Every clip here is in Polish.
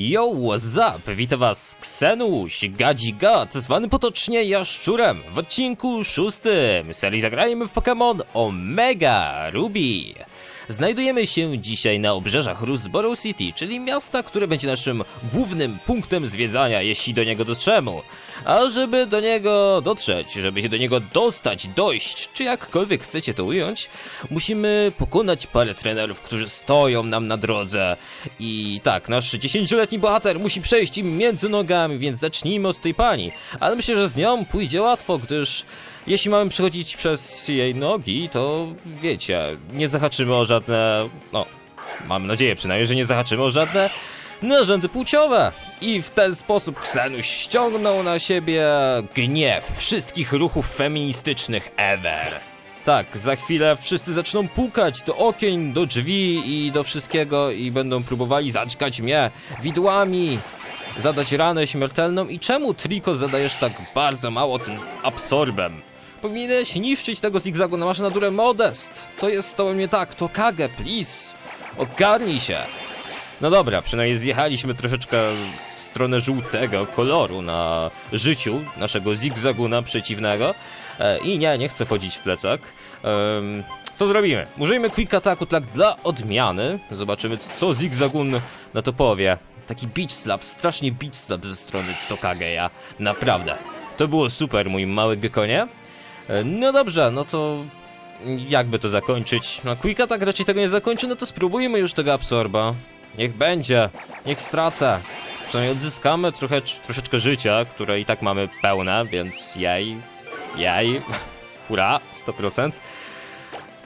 Yo, what's up? Witam was Ksenuś, Gadzigat, zwany potocznie Jaszczurem w odcinku szóstym serii Zagrajmy w Pokémon Omega Ruby. Znajdujemy się dzisiaj na obrzeżach Rusborough City, czyli miasta, które będzie naszym głównym punktem zwiedzania, jeśli do niego dotrzemy. A żeby do niego dotrzeć, żeby się do niego dostać, dojść, czy jakkolwiek chcecie to ująć, musimy pokonać parę trenerów, którzy stoją nam na drodze. I tak, nasz 10-letni bohater musi przejść im między nogami, więc zacznijmy od tej pani. Ale myślę, że z nią pójdzie łatwo, gdyż jeśli mamy przechodzić przez jej nogi, to wiecie, nie zahaczymy o żadne. No, mam nadzieję przynajmniej, że nie zahaczymy o żadne narządy płciowe. I w ten sposób Ksenuś ściągnął na siebie gniew wszystkich ruchów feministycznych ever. Tak, za chwilę wszyscy zaczną pukać do okien, do drzwi i do wszystkiego i będą próbowali zaczkać mnie widłami, zadać ranę śmiertelną i czemu Triko zadajesz tak bardzo mało tym absorbem? Powinieneś niszczyć tego zigzagu na masz naturę modest. Co jest z tobą nie tak? To Kage, please. Ogarnij się. No dobra, przynajmniej zjechaliśmy troszeczkę w stronę żółtego koloru na życiu naszego zigzaguna przeciwnego. E, I nie, nie chcę chodzić w plecak. Em, co zrobimy? Użyjmy Quick Attacku tak dla odmiany. Zobaczymy, co zigzagun na to powie. Taki beach slap, strasznie beach slap ze strony Tokageya. Naprawdę. To było super, mój mały gekonie. E, No dobrze, no to jakby to zakończyć? No Quick Attack raczej tego nie zakończy, no to spróbujmy już tego absorba. Niech będzie, niech stracę. Przynajmniej odzyskamy trochę, troszeczkę życia, które i tak mamy pełne, więc jej, jej, hurra, 100%.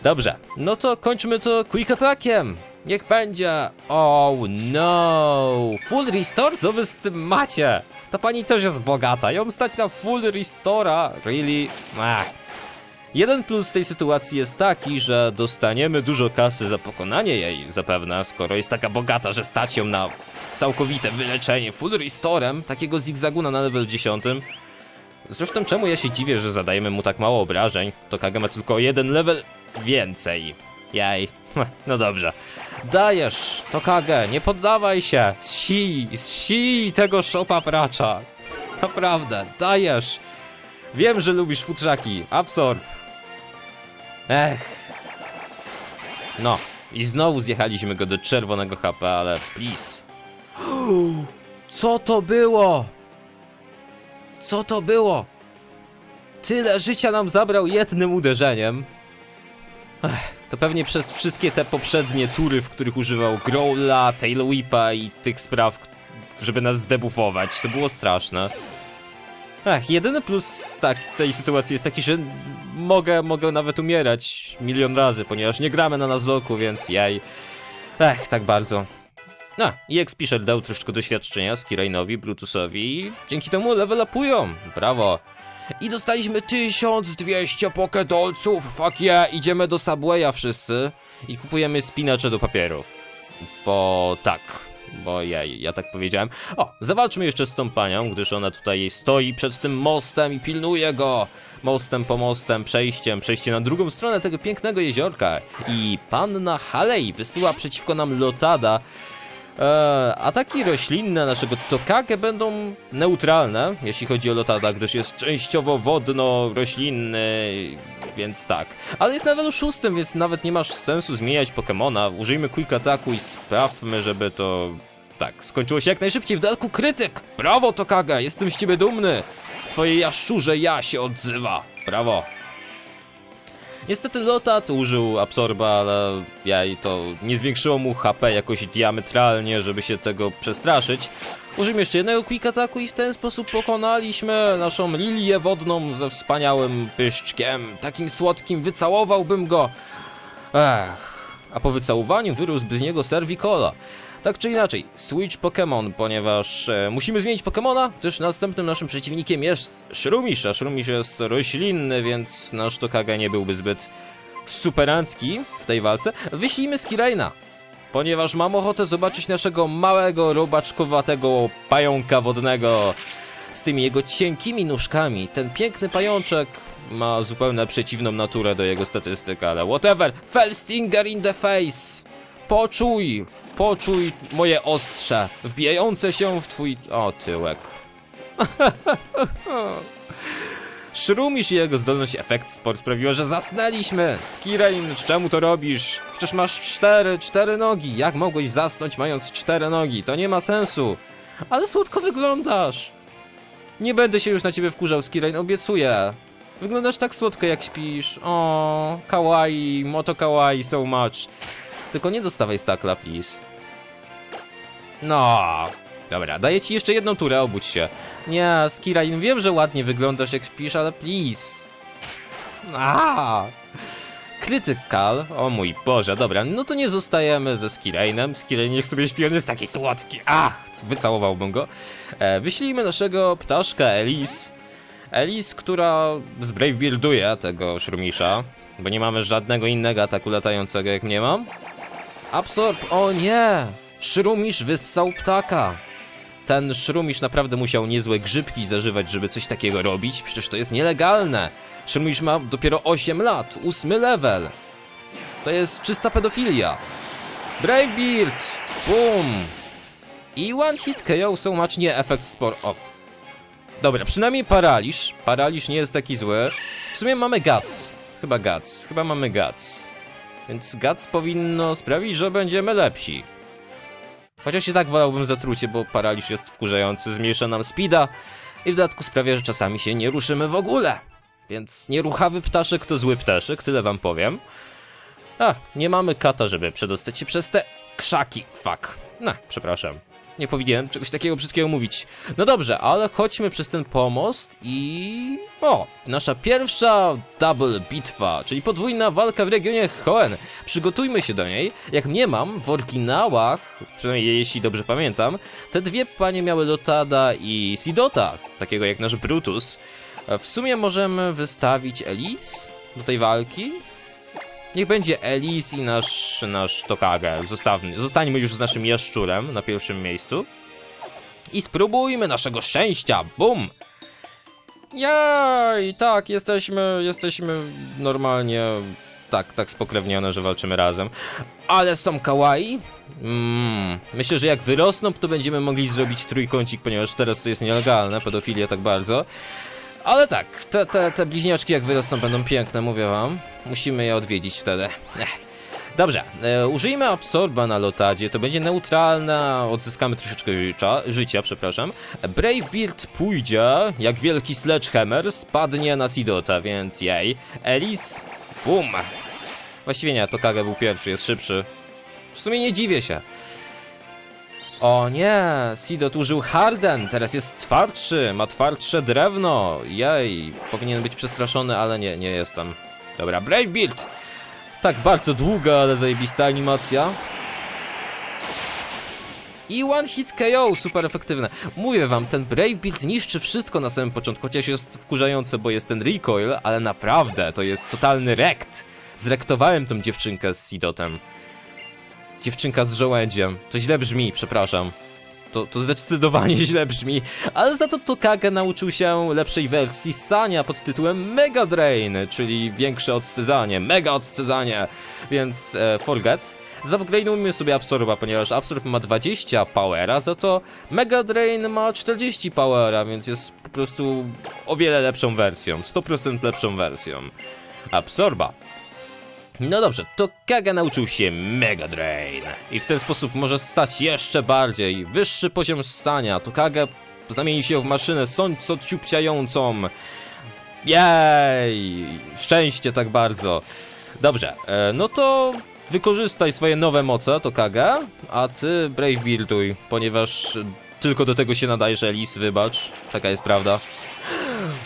Dobrze, no to kończmy to Quick Attackiem. Niech będzie. Oh no! Full restore? Co wy z tym macie? Ta pani też jest bogata. Ją stać na full restora. Really? Ach. Jeden plus tej sytuacji jest taki, że dostaniemy dużo kasy za pokonanie jej zapewne, skoro jest taka bogata, że stać ją na całkowite wyleczenie full restorem takiego zigzaguna na level 10. Zresztą czemu ja się dziwię, że zadajemy mu tak mało obrażeń? To Kage ma tylko jeden level więcej. Jaj, no dobrze. Dajesz, to Kage, nie poddawaj się. Zsi, zsi tego szopa pracza. Naprawdę, dajesz. Wiem, że lubisz futrzaki. Absorb. Ech. No, i znowu zjechaliśmy go do czerwonego HP, ale please. Co to było? Co to było? Tyle życia nam zabrał jednym uderzeniem. Ech, to pewnie przez wszystkie te poprzednie tury, w których używał Growla, Tail Whipa i tych spraw, żeby nas zdebufować. To było straszne. Ach, jedyny plus tak, tej sytuacji jest taki, że mogę, mogę nawet umierać milion razy, ponieważ nie gramy na Nuzlocku, więc jaj. Ech, tak bardzo. A, i Expisher dał troszkę doświadczenia Skirainowi, Brutusowi i dzięki temu level upują. Brawo. I dostaliśmy 1200 pokedolców, fuck yeah, idziemy do Subwaya wszyscy i kupujemy spinacze do papieru. Bo tak, bo ja, ja tak powiedziałem. O, zawalczmy jeszcze z tą panią, gdyż ona tutaj stoi przed tym mostem i pilnuje go. Mostem po mostem, przejściem, przejście na drugą stronę tego pięknego jeziorka. I panna Haley wysyła przeciwko nam Lotada. E, ataki roślinne naszego Tokage będą neutralne, jeśli chodzi o Lotada, gdyż jest częściowo wodno-roślinny, więc tak. Ale jest na levelu szóstym, więc nawet nie masz sensu zmieniać Pokemona. Użyjmy Quick Attacku i sprawmy, żeby to... Tak, skończyło się jak najszybciej w dodatku krytyk! Brawo Tokage, jestem z ciebie dumny! Twoje jaszczurze ja się odzywa! Brawo! Niestety Lotat użył absorba, ale jaj, to nie zwiększyło mu HP jakoś diametralnie, żeby się tego przestraszyć. Użyjmy jeszcze jednego quick attacku i w ten sposób pokonaliśmy naszą lilię wodną ze wspaniałym pyszczkiem. Takim słodkim, wycałowałbym go. Ech, a po wycałowaniu wyrósłby z niego Servicola. Tak czy inaczej, switch Pokémon, ponieważ e, musimy zmienić Pokémona, gdyż następnym naszym przeciwnikiem jest Shrumish, a jest roślinny, więc nasz Tokage nie byłby zbyt superancki w tej walce. Wyślijmy Skiraina, ponieważ mam ochotę zobaczyć naszego małego, robaczkowatego pająka wodnego z tymi jego cienkimi nóżkami. Ten piękny pajączek ma zupełnie przeciwną naturę do jego statystyk, ale whatever. Felstinger in the face! Poczuj, poczuj moje ostrze, wbijające się w twój... O, tyłek. Szrumisz i jego zdolność efekt sport sprawiła, że zasnęliśmy. Skirain, czemu to robisz? Przecież masz cztery, cztery nogi. Jak mogłeś zasnąć mając cztery nogi? To nie ma sensu. Ale słodko wyglądasz. Nie będę się już na ciebie wkurzał, Skirain, obiecuję. Wyglądasz tak słodko jak śpisz. O, kawaii, moto kawaii so much. Tylko nie dostawaj stakla, please. No, dobra, daję ci jeszcze jedną turę, obudź się. Nie, Skirain, wiem, że ładnie wyglądasz jak śpisz, ale please. A. Krytykal, o mój Boże, dobra, no to nie zostajemy ze Skirainem. Skirain niech sobie śpi, on jest taki słodki. Ach, wycałowałbym go. E, wyślijmy naszego ptaszka Elise. Elise, która z Brave builduje tego szrumisza, bo nie mamy żadnego innego ataku latającego jak nie mam. Absorb, o nie! Szrumisz wyssał ptaka. Ten szrumisz naprawdę musiał niezłe grzybki zażywać, żeby coś takiego robić, przecież to jest nielegalne. Szrumisz ma dopiero 8 lat, 8 level. To jest czysta pedofilia. Brave Beard! Boom! I one hit KO so much nie efekt sport. O. Dobra, przynajmniej paraliż. Paraliż nie jest taki zły. W sumie mamy guts. Chyba guts. Chyba mamy guts. Więc guts powinno sprawić, że będziemy lepsi. Chociaż i tak wolałbym zatrucie, bo paraliż jest wkurzający, zmniejsza nam speeda i w dodatku sprawia, że czasami się nie ruszymy w ogóle. Więc nieruchawy ptaszek to zły ptaszek, tyle wam powiem. A, nie mamy kata, żeby przedostać się przez te krzaki. Fuck. No, przepraszam. Nie powinienem czegoś takiego brzydkiego mówić. No dobrze, ale chodźmy przez ten pomost i... O, nasza pierwsza double bitwa, czyli podwójna walka w regionie Hoenn. Przygotujmy się do niej. Jak mnie mam, w oryginałach, przynajmniej jeśli dobrze pamiętam, te dwie panie miały Lotada i Sidota, takiego jak nasz Brutus. W sumie możemy wystawić Elise do tej walki. Niech będzie Elis i nasz, nasz Tokage. Zostawmy, zostańmy już z naszym jaszczurem na pierwszym miejscu. I spróbujmy naszego szczęścia. Bum! Jaj, tak, jesteśmy, jesteśmy normalnie tak, tak spokrewnione, że walczymy razem. Ale są kawaii. Mm, myślę, że jak wyrosną, to będziemy mogli zrobić trójkącik, ponieważ teraz to jest nielegalne, pedofilia tak bardzo. Ale tak, te, te, te bliźniaczki jak wyrosną będą piękne, mówię wam. Musimy je odwiedzić wtedy. Ech. Dobrze, e, użyjmy absorba na lotadzie, to będzie neutralne, odzyskamy troszeczkę życia, życia, przepraszam. Brave Beard pójdzie, jak wielki sledgehammer, spadnie na Sidota, więc jej. Elis, bum. Właściwie nie, to Kage był pierwszy, jest szybszy. W sumie nie dziwię się. O nie, Sidot użył Harden, teraz jest twardszy, ma twardsze drewno. Jej, powinien być przestraszony, ale nie, nie jestem. Dobra, Brave Build. Tak bardzo długa, ale zajebista animacja. I one hit KO, super efektywne. Mówię wam, ten Brave Beat niszczy wszystko na samym początku, chociaż jest wkurzające, bo jest ten recoil, ale naprawdę, to jest totalny rekt. Zrektowałem tą dziewczynkę z Sidotem. Dziewczynka z żołędziem. To źle brzmi, przepraszam. To, to zdecydowanie źle brzmi, ale za to Tokage nauczył się lepszej wersji Sania pod tytułem Mega Drain, czyli większe odcedzanie, mega odcedzanie, więc e, forget. Zupgrade'ujmy sobie Absorba, ponieważ Absorb ma 20 powera, za to Mega Drain ma 40 powera, więc jest po prostu o wiele lepszą wersją, 100% lepszą wersją. Absorba. No dobrze, to Kaga nauczył się Mega Drain i w ten sposób może ssać jeszcze bardziej. Wyższy poziom ssania, to Kaga zamieni się w maszynę sąco ciupciającą. Jej! Szczęście tak bardzo. Dobrze, e, no to wykorzystaj swoje nowe moce, to Kaga, a ty Brave builduj, ponieważ tylko do tego się nadajesz, Elis, wybacz. Taka jest prawda.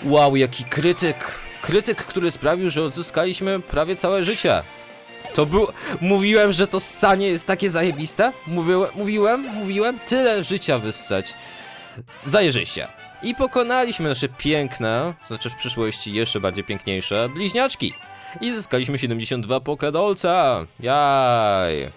Wow, jaki krytyk! Krytyk, który sprawił, że odzyskaliśmy prawie całe życie. To był... Mówiłem, że to ssanie jest takie zajebiste? Mówiłem, mówiłem, mówiłem, tyle życia wyssać. Zajeżyście. I pokonaliśmy nasze piękne, znaczy w przyszłości jeszcze bardziej piękniejsze, bliźniaczki. I zyskaliśmy 72 pokedolca. Jaj.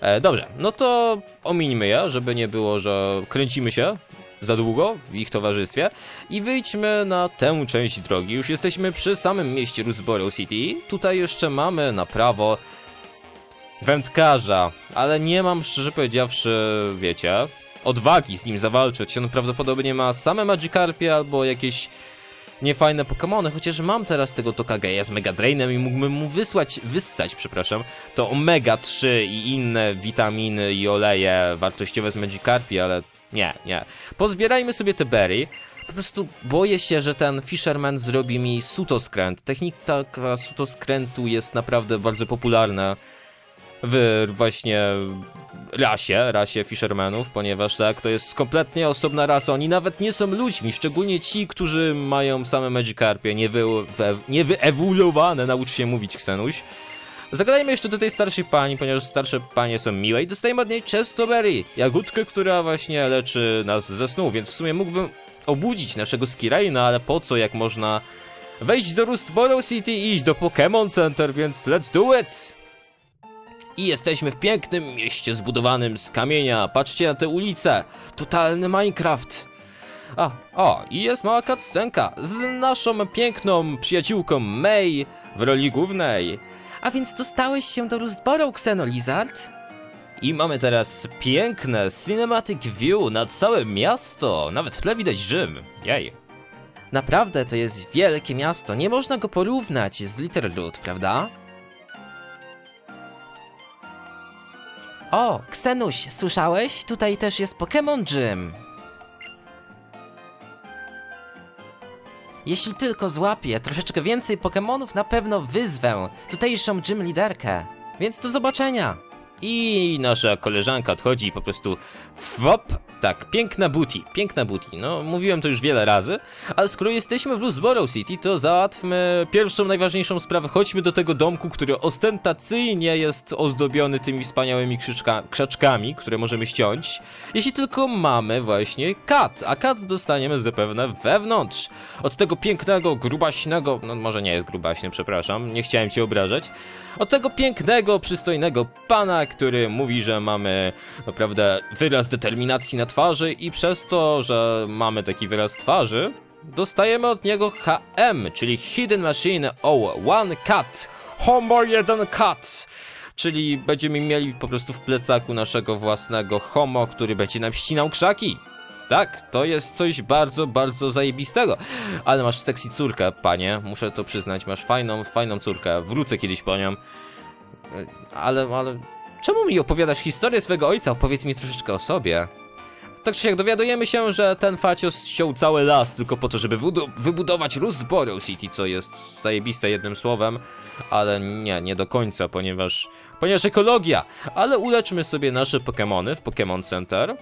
E, dobrze, no to omińmy je, żeby nie było, że kręcimy się za długo w ich towarzystwie i wyjdźmy na tę część drogi. Już jesteśmy przy samym mieście Roosboro City. Tutaj jeszcze mamy na prawo wędkarza, ale nie mam szczerze powiedziawszy, wiecie, odwagi z nim zawalczyć. On prawdopodobnie ma same Magikarpie albo jakieś niefajne Pokémony, chociaż mam teraz tego Tokageya z Mega Drainem i mógłbym mu wysłać, wyssać, przepraszam, to Omega 3 i inne witaminy i oleje wartościowe z Magikarpie, ale nie, nie. Pozbierajmy sobie te berry. Po prostu boję się, że ten Fisherman zrobi mi sutoskręt. Technika sutoskrętu jest naprawdę bardzo popularna w właśnie rasie, rasie Fishermanów, ponieważ tak, to jest kompletnie osobna rasa. Oni nawet nie są ludźmi, szczególnie ci, którzy mają same Magikarpie, niewyewoluowane, nie naucz się mówić, Ksenuś. Zagadajmy jeszcze do tej starszej pani, ponieważ starsze panie są miłe i dostajemy od niej Chestoberry, jagódkę, która właśnie leczy nas ze snu, więc w sumie mógłbym obudzić naszego Skiraina, ale po co, jak można wejść do Rustboro City i iść do Pokémon Center, więc let's do it! I jesteśmy w pięknym mieście zbudowanym z kamienia. Patrzcie na te ulice. Totalny Minecraft. A, o, i jest mała cutscenka z naszą piękną przyjaciółką May w roli głównej. A więc dostałeś się do Rustboro, Xenolizard? I mamy teraz piękne cinematic view na całe miasto. Nawet w tle widać Rzym. Jej. Naprawdę to jest wielkie miasto. Nie można go porównać z Little Root, prawda? O, Ksenuś, słyszałeś? Tutaj też jest Pokémon Gym. Jeśli tylko złapię troszeczkę więcej Pokémonów, na pewno wyzwę tutejszą Gym liderkę. Więc do zobaczenia! I nasza koleżanka odchodzi po prostu fop. Tak, piękna booty, piękna booty. No, mówiłem to już wiele razy, ale skoro jesteśmy w Lusborough City, to załatwmy pierwszą, najważniejszą sprawę. Chodźmy do tego domku, który ostentacyjnie jest ozdobiony tymi wspaniałymi krzyczka, krzaczkami, które możemy ściąć. Jeśli tylko mamy właśnie kat, a kat dostaniemy zapewne wewnątrz. Od tego pięknego, grubaśnego, no może nie jest grubaśny, przepraszam, nie chciałem cię obrażać. Od tego pięknego, przystojnego pana, który mówi, że mamy naprawdę wyraz determinacji na twarzy i przez to, że mamy taki wyraz twarzy, dostajemy od niego HM, czyli Hidden Machine O One Cut. Homo 1 Cut. Czyli będziemy mieli po prostu w plecaku naszego własnego homo, który będzie nam ścinał krzaki. Tak, to jest coś bardzo, bardzo zajebistego. Ale masz sexy córkę, panie, muszę to przyznać, masz fajną, fajną córkę. Wrócę kiedyś po nią. Ale, ale Czemu mi opowiadasz historię swojego ojca? Opowiedz mi troszeczkę o sobie. Tak czy jak dowiadujemy się, że ten facios ściął cały las tylko po to, żeby wybudować Rustboro City, co jest zajebiste jednym słowem, ale nie, nie do końca, ponieważ, ponieważ ekologia. Ale uleczmy sobie nasze Pokémony w Pokémon Center.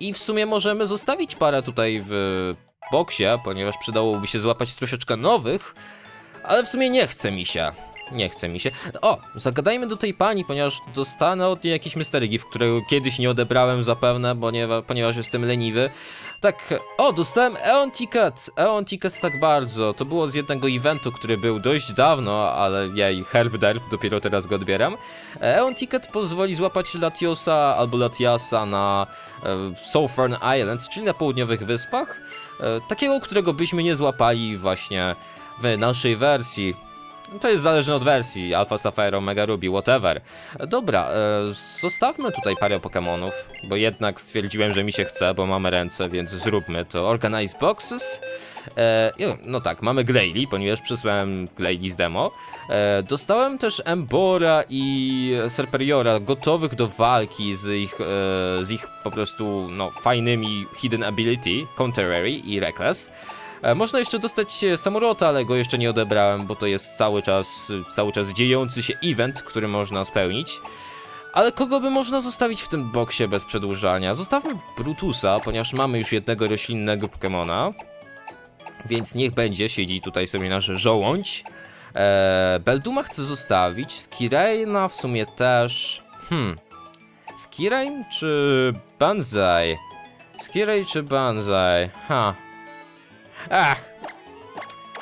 I w sumie możemy zostawić parę tutaj w boksie, ponieważ przydałoby się złapać troszeczkę nowych, ale w sumie nie chce mi się. Nie chce mi się. O, zagadajmy do tej pani, ponieważ dostanę od niej jakiś Mystery Gift, którego kiedyś nie odebrałem zapewne, bo nie, ponieważ jestem leniwy. Tak, o, dostałem Eon Ticket, Eon Ticket tak bardzo. To było z jednego eventu, który był dość dawno, ale jej, herb derb, dopiero teraz go odbieram. Eon Ticket pozwoli złapać Latiosa albo Latiasa na e, Southern Islands, czyli na południowych wyspach. E, takiego, którego byśmy nie złapali właśnie w naszej wersji. To jest zależne od wersji, Alpha Sapphire, Omega Ruby, whatever. Dobra, e, zostawmy tutaj parę Pokémonów, bo jednak stwierdziłem, że mi się chce, bo mamy ręce, więc zróbmy to. Organize Boxes. E, no tak, mamy Glalie, ponieważ przysłałem Glalie z demo. E, dostałem też Embora i Serperiora gotowych do walki z ich, e, z ich po prostu no, fajnymi Hidden Ability, Contrary i Reckless. E, można jeszcze dostać samolota, ale go jeszcze nie odebrałem, bo to jest cały czas, cały czas dziejący się event, który można spełnić. Ale kogo by można zostawić w tym boksie bez przedłużania? Zostawmy Brutusa, ponieważ mamy już jednego roślinnego Pokemona. Więc niech będzie, siedzi tutaj sobie nasz żołądź. Eee, Belduma chcę zostawić, Skiraina w sumie też... Hmm... Skirain czy Banzai? Skirai czy Banzai? Ha, Ach,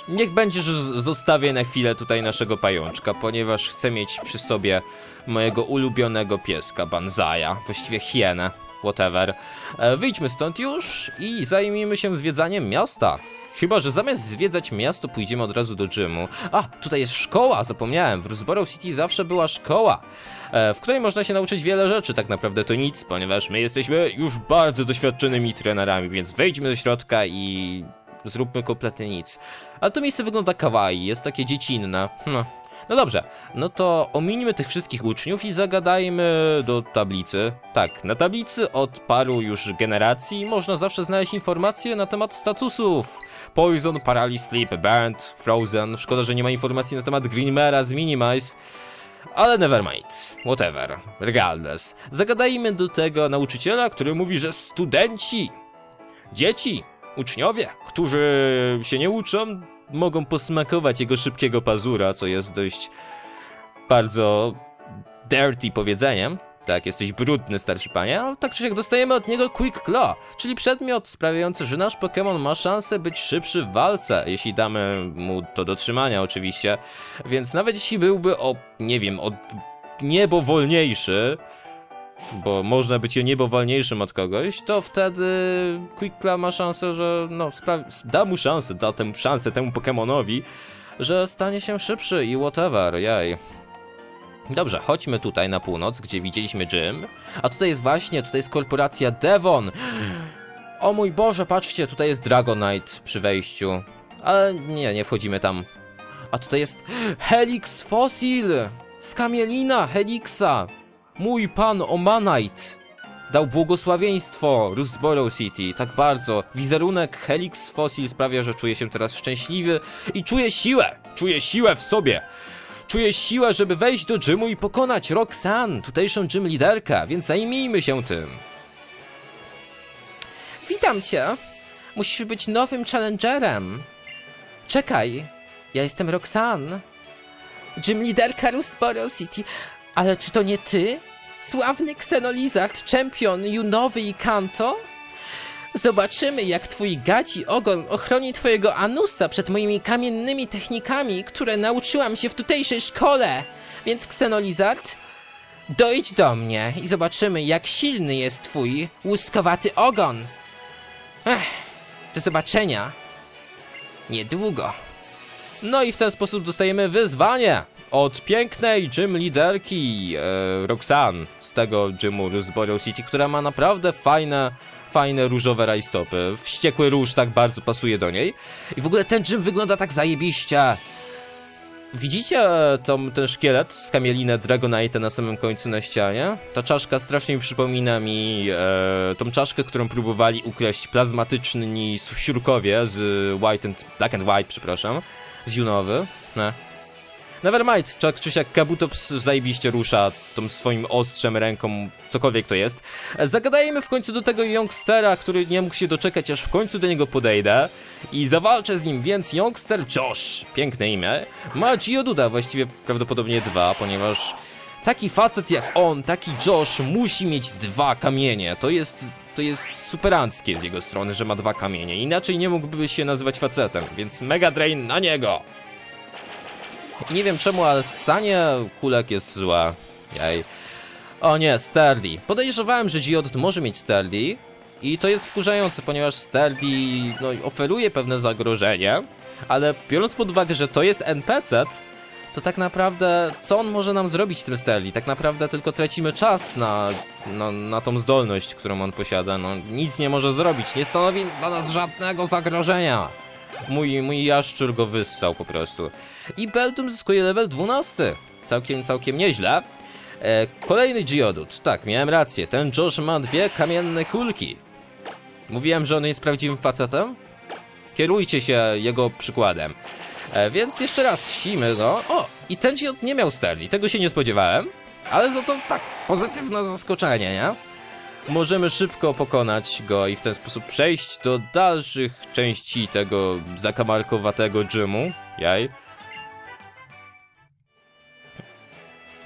niech będzie, że zostawię na chwilę tutaj naszego pajączka, ponieważ chcę mieć przy sobie mojego ulubionego pieska, Banzaja, właściwie hienę, whatever. E, wyjdźmy stąd już i zajmijmy się zwiedzaniem miasta. Chyba, że zamiast zwiedzać miasto, pójdziemy od razu do gymu. A, tutaj jest szkoła, zapomniałem. W Rusborough City zawsze była szkoła, e, w której można się nauczyć wiele rzeczy. Tak naprawdę to nic, ponieważ my jesteśmy już bardzo doświadczonymi trenerami, więc wejdźmy do środka i zróbmy kompletnie nic. Ale to miejsce wygląda kawaii, jest takie dziecinne. No. No dobrze, no to ominimy tych wszystkich uczniów i zagadajmy do tablicy. Tak, na tablicy od paru już generacji można zawsze znaleźć informacje na temat statusów. Poison, Paralysis, Sleep, Burnt, Frozen. Szkoda, że nie ma informacji na temat Greenmera z Minimize. Ale nevermind, whatever, regardless. Zagadajmy do tego nauczyciela, który mówi, że studenci, dzieci, uczniowie, którzy się nie uczą, mogą posmakować jego szybkiego pazura, co jest dość bardzo dirty powiedzeniem. Tak, jesteś brudny, starszy panie, ale tak czy siak dostajemy od niego Quick Claw, czyli przedmiot sprawiający, że nasz Pokémon ma szansę być szybszy w walce, jeśli damy mu to do trzymania oczywiście. Więc nawet jeśli byłby o, nie wiem, o niebo wolniejszy, bo można być o niebo wolniejszym od kogoś, to wtedy Quick Claw ma szansę, że no, da mu szansę, da temu szansę temu Pokemonowi, że stanie się szybszy i whatever, jaj. Dobrze, chodźmy tutaj na północ, gdzie widzieliśmy gym. A tutaj jest właśnie, tutaj jest korporacja Devon. O mój Boże, patrzcie, tutaj jest Dragonite przy wejściu. Ale nie, nie wchodzimy tam. A tutaj jest Helix Fossil! Skamielina Helixa! Mój pan Omanite! Dał błogosławieństwo Rustborough City, tak bardzo. Wizerunek Helix Fossil sprawia, że czuję się teraz szczęśliwy i czuję siłę! Czuję siłę w sobie! Czuję siłę, żeby wejść do gymu i pokonać Roxanne, tutejszą gym liderkę, więc zajmijmy się tym. Witam cię. Musisz być nowym challengerem. Czekaj, ja jestem Roxanne. Gym liderka Rustborough City. Ale czy to nie ty? Sławny Xenolizard, czempion Junowy i Kanto? Zobaczymy, jak twój gaci ogon ochroni twojego anusa przed moimi kamiennymi technikami, które nauczyłam się w tutejszej szkole. Więc Xenolizard, dojdź do mnie i zobaczymy, jak silny jest twój łuskowaty ogon. Ech, do zobaczenia. Niedługo. No i w ten sposób dostajemy wyzwanie od pięknej gym liderki e, Roxanne z tego gymu Rustboro City, która ma naprawdę fajne fajne różowe rajstopy. Wściekły róż tak bardzo pasuje do niej. I w ogóle ten gym wygląda tak zajebiście. Widzicie e, tą, ten szkielet z kamielinę Dragonite na samym końcu na ścianie? Ta czaszka strasznie mi przypomina mi e, tą czaszkę, którą próbowali ukraść plazmatyczni siurkowie z White and, Black and White, przepraszam, z Junowy. Ne. Nevermind, czy, czy jak Kabutops zajebiście rusza tą swoim ostrzem ręką, cokolwiek to jest. Zagadajmy w końcu do tego Youngstera, który nie mógł się doczekać, aż w końcu do niego podejdę i zawalczę z nim, więc Youngster Josh, piękne imię, ma Geoduda, właściwie prawdopodobnie dwa, ponieważ taki facet jak on, taki Josh musi mieć dwa kamienie, to jest to jest superanckie z jego strony, że ma dwa kamienie. Inaczej nie mógłby się nazywać facetem, więc Mega Drain na niego! Nie wiem czemu, ale sanie kulek jest zła. Jaj. O nie, Sturdy. Podejrzewałem, że Geodude może mieć Sturdy. I to jest wkurzające, ponieważ Sturdy no, oferuje pewne zagrożenie. Ale biorąc pod uwagę, że to jest NPC, to tak naprawdę co on może nam zrobić tym Sturdy? Tak naprawdę tylko tracimy czas na, na, na tą zdolność, którą on posiada. No, nic nie może zrobić, nie stanowi dla nas żadnego zagrożenia. Mój, mój jaszczur go wyssał po prostu. I Beltum zyskuje level 12. Całkiem, całkiem nieźle. E, kolejny Geodude. Tak, miałem rację. Ten Josh ma dwie kamienne kulki. Mówiłem, że on jest prawdziwym facetem? Kierujcie się jego przykładem. E, więc jeszcze raz simy go. O, i ten Geodude nie miał sterli. Tego się nie spodziewałem. Ale za to tak, pozytywne zaskoczenie, nie? Możemy szybko pokonać go i w ten sposób przejść do dalszych części tego zakamarkowatego gymu. Jaj.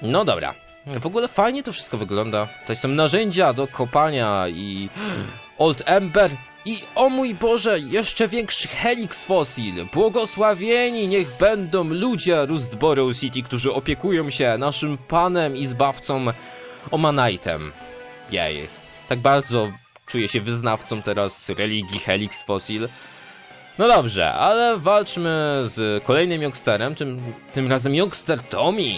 No dobra. W ogóle fajnie to wszystko wygląda. To są narzędzia do kopania i... Old Ember i o mój Boże, jeszcze większy Helix Fossil. Błogosławieni niech będą ludzie Rustborough City, którzy opiekują się naszym panem i zbawcą Omanite'em. Jej. Tak bardzo czuję się wyznawcą teraz religii Helix Fossil. No dobrze, ale walczmy z kolejnym Youngsterem, tym, tym razem Youngster Tommy.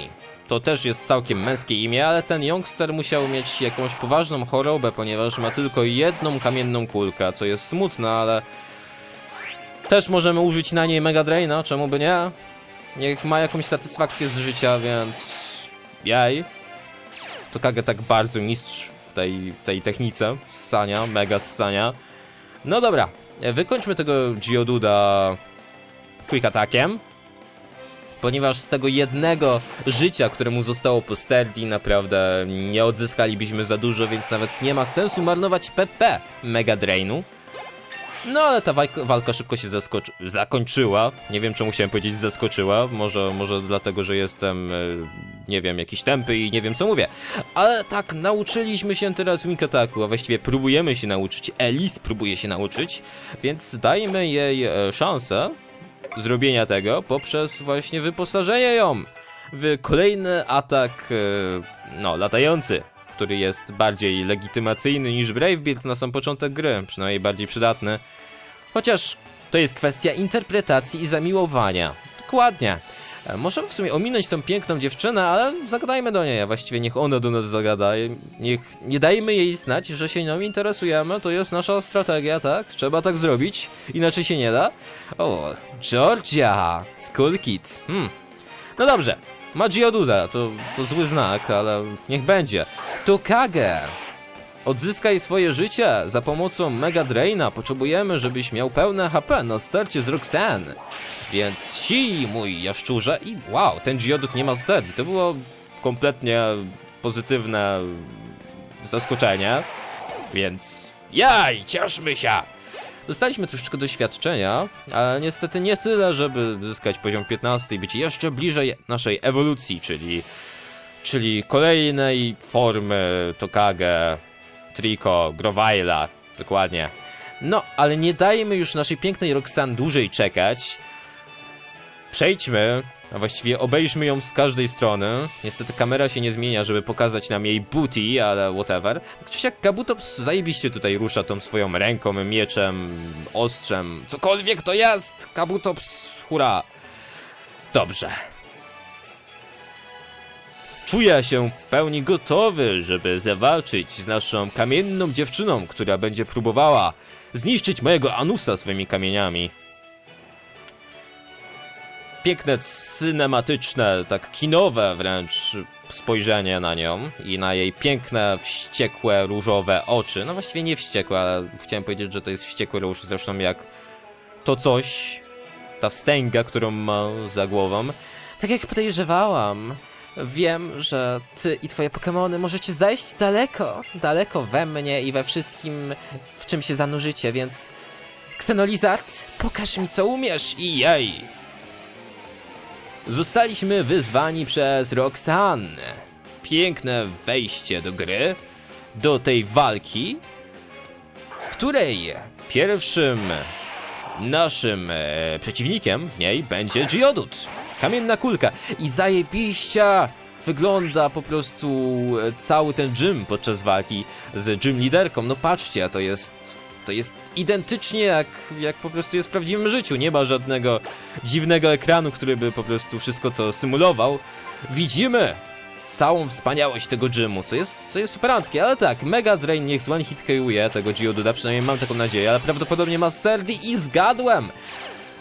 To też jest całkiem męskie imię, ale ten Youngster musiał mieć jakąś poważną chorobę, ponieważ ma tylko jedną kamienną kulkę, co jest smutne, ale... Też możemy użyć na niej Mega Draina, czemu by nie? Niech ma jakąś satysfakcję z życia, więc... Jaj. To Kage tak bardzo mistrz w tej, tej technice ssania, mega ssania. No dobra, wykończmy tego Geoduda quick attackiem. Ponieważ z tego jednego życia, które mu zostało po Sterdi, naprawdę nie odzyskalibyśmy za dużo, więc nawet nie ma sensu marnować PP Mega Drainu. No ale ta walka, szybko się zakończyła. Nie wiem czemu chciałem powiedzieć zaskoczyła. Może, może dlatego, że jestem, e, nie wiem, jakiś tępy i nie wiem co mówię. Ale tak, nauczyliśmy się teraz Mikataku, a właściwie próbujemy się nauczyć. Elis próbuje się nauczyć, więc dajmy jej e, szansę zrobienia tego poprzez właśnie wyposażenie ją w kolejny atak, e, no, latający, który jest bardziej legitymacyjny niż Bravebeard na sam początek gry, przynajmniej bardziej przydatny. Chociaż to jest kwestia interpretacji i zamiłowania. Dokładnie. E, Możemy w sumie ominąć tą piękną dziewczynę, ale zagadajmy do niej, a właściwie niech ona do nas zagada. Niech nie dajmy jej znać, że się nią interesujemy, to jest nasza strategia, tak? Trzeba tak zrobić, inaczej się nie da. O, Georgia! Skull Kid. Hmm. No dobrze, ma Geoduda, to, to zły znak, ale niech będzie. To Kage! Odzyskaj swoje życie za pomocą Mega Draina. Potrzebujemy, żebyś miał pełne HP na starcie z Roxanne. Więc si, mój jaszczurze. I wow, ten Geodut nie ma sterni. To było kompletnie pozytywne zaskoczenie. Więc jaj, cieszmy się! Dostaliśmy troszeczkę doświadczenia, ale niestety nie tyle, żeby zyskać poziom 15 i być jeszcze bliżej naszej ewolucji, czyli, czyli kolejnej formy Tokage, Trico, Grovila, dokładnie. No, ale nie dajmy już naszej pięknej Roxanne dłużej czekać. Przejdźmy, a właściwie obejrzmy ją z każdej strony. Niestety kamera się nie zmienia, żeby pokazać nam jej booty, ale whatever. Tak czy Kabutops zajebiście tutaj rusza tą swoją ręką, mieczem, ostrzem, cokolwiek to jest! Kabutops, hura! Dobrze. Czuję się w pełni gotowy, żeby zawalczyć z naszą kamienną dziewczyną, która będzie próbowała zniszczyć mojego Anusa swoimi kamieniami. Piękne, cinematyczne, tak kinowe wręcz spojrzenie na nią i na jej piękne, wściekłe, różowe oczy. No właściwie nie wściekłe, ale chciałem powiedzieć, że to jest wściekły róż, zresztą jak to coś, ta wstęga, którą ma za głową. Tak jak podejrzewałam, wiem, że ty i twoje Pokémony możecie zajść daleko, daleko we mnie i we wszystkim, w czym się zanurzycie, więc... Xenolizard, pokaż mi co umiesz i jej! Zostaliśmy wyzwani przez Roxanne. Piękne wejście do gry, do tej walki, której pierwszym naszym e, przeciwnikiem w niej będzie Geodut. Kamienna kulka. I zajebiście wygląda po prostu e, cały ten gym podczas walki z gym liderką. No patrzcie, to jest to jest identycznie jak, jak po prostu jest w prawdziwym życiu. Nie ma żadnego dziwnego ekranu, który by po prostu wszystko to symulował. Widzimy całą wspaniałość tego gymu, co jest, co jest superanckie, ale tak, Mega Drain niech z one hit KUje tego Geoduda, przynajmniej mam taką nadzieję, ale prawdopodobnie ma Sterdy i zgadłem!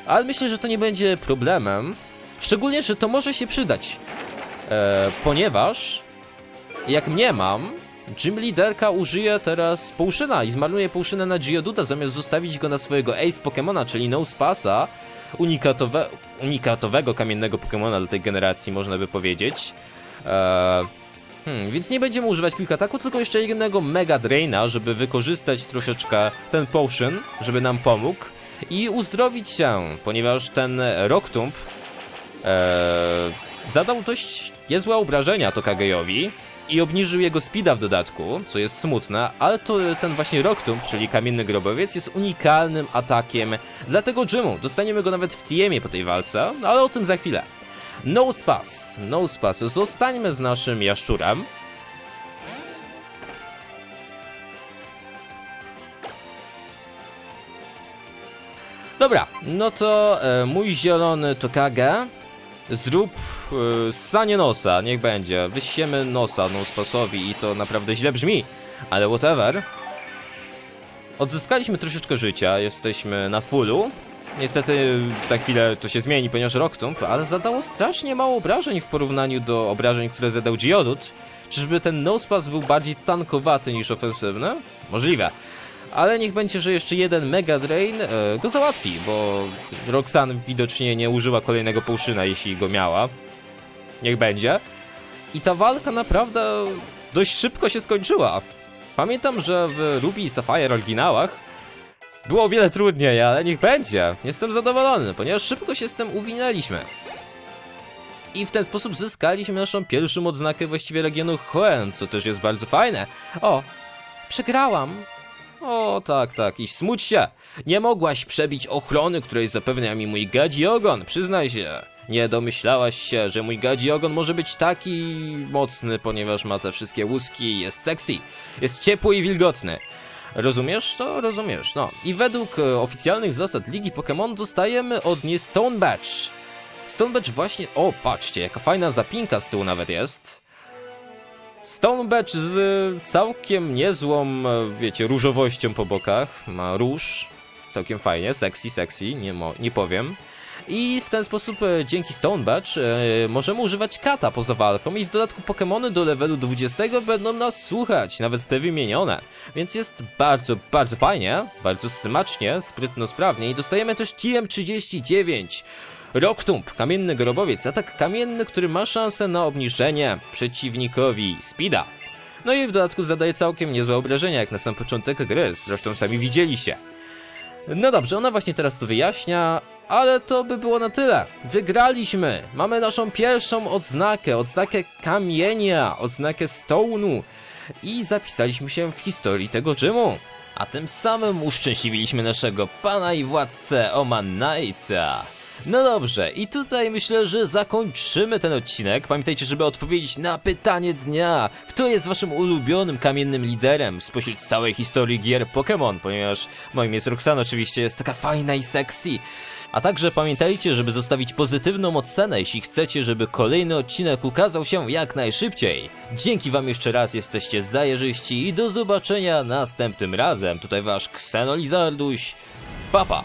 Ale myślę, że to nie będzie problemem, szczególnie, że to może się przydać, e, ponieważ jak mnie mam, Gym Liderka użyje teraz Potiona i zmarnuje Potiona na Geoduda, zamiast zostawić go na swojego Ace Pokemona, czyli Nospasa, unikatowe, unikatowego kamiennego Pokemona do tej generacji, można by powiedzieć. Eee, hmm, więc nie będziemy używać Quick Attacku, tylko jeszcze jednego Mega Draina, żeby wykorzystać troszeczkę ten Potion, żeby nam pomógł i uzdrowić się, ponieważ ten Rocktump eee, zadał dość niezłe obrażenia Tokageyowi i obniżył jego speeda w dodatku, co jest smutne, ale to ten właśnie Rocktump, czyli kamienny grobowiec, jest unikalnym atakiem dla tego gymu. Dostaniemy go nawet w TM-ie po tej walce, ale o tym za chwilę. No spas, no spas. Zostańmy z naszym jaszczurem. Dobra, no to e, mój zielony Tokage. Zrób e, ssanie nosa, niech będzie. Wysiemy nosa Nospasowi i to naprawdę źle brzmi, ale whatever. Odzyskaliśmy troszeczkę życia, jesteśmy na fullu. Niestety za chwilę to się zmieni, ponieważ Rocktomb, ale zadało strasznie mało obrażeń w porównaniu do obrażeń, które zadał Geodut. Czyżby ten Nospas był bardziej tankowaty niż ofensywny? Możliwe. Ale niech będzie, że jeszcze jeden Mega Drain e, go załatwi, bo Roxanne widocznie nie użyła kolejnego połszyna, jeśli go miała. Niech będzie. I ta walka naprawdę dość szybko się skończyła. Pamiętam, że w Ruby i Sapphire oryginałach było o wiele trudniej, ale niech będzie. Jestem zadowolony, ponieważ szybko się z tym uwinęliśmy. I w ten sposób zyskaliśmy naszą pierwszą odznakę właściwie regionu Hoenn, co też jest bardzo fajne. O, Przegrałam. O tak, tak, i smuć się. Nie mogłaś przebić ochrony, której zapewnia mi mój gadzi ogon, przyznaj się. Nie domyślałaś się, że mój gadzi ogon może być taki mocny, ponieważ ma te wszystkie łuski i jest sexy. Jest ciepły i wilgotny. Rozumiesz? To rozumiesz, no. I według e, oficjalnych zasad Ligi Pokémon dostajemy od niej Stone Badge. Stone Badge właśnie... O, patrzcie, jaka fajna zapinka z tyłu nawet jest. Stone Badge z całkiem niezłą, wiecie, różowością po bokach. Ma róż. Całkiem fajnie, sexy, sexy, nie, mo- nie powiem. I w ten sposób e, dzięki Stone Badge e, możemy używać kata poza walką i w dodatku Pokémony do levelu 20 będą nas słuchać, nawet te wymienione. Więc jest bardzo, bardzo fajnie, bardzo smacznie, sprytno, sprawnie i dostajemy też TM39. Rocktump, kamienny grobowiec, atak kamienny, który ma szansę na obniżenie przeciwnikowi speeda. No i w dodatku zadaje całkiem niezłe obrażenia, jak na sam początek gry, zresztą sami widzieliście. No dobrze, ona właśnie teraz to wyjaśnia, ale to by było na tyle. Wygraliśmy! Mamy naszą pierwszą odznakę, odznakę kamienia, odznakę stone'u i zapisaliśmy się w historii tego gymu. A tym samym uszczęśliwiliśmy naszego pana i władcę Oman Knighta. No dobrze, i tutaj myślę, że zakończymy ten odcinek. Pamiętajcie, żeby odpowiedzieć na pytanie dnia. Kto jest waszym ulubionym kamiennym liderem spośród całej historii gier Pokémon? Ponieważ moim jest Roxanne oczywiście, jest taka fajna i sexy. A także pamiętajcie, żeby zostawić pozytywną ocenę, jeśli chcecie, żeby kolejny odcinek ukazał się jak najszybciej. Dzięki wam jeszcze raz, jesteście zajeżyści i do zobaczenia następnym razem. Tutaj wasz Ksenolizarduś. Papa.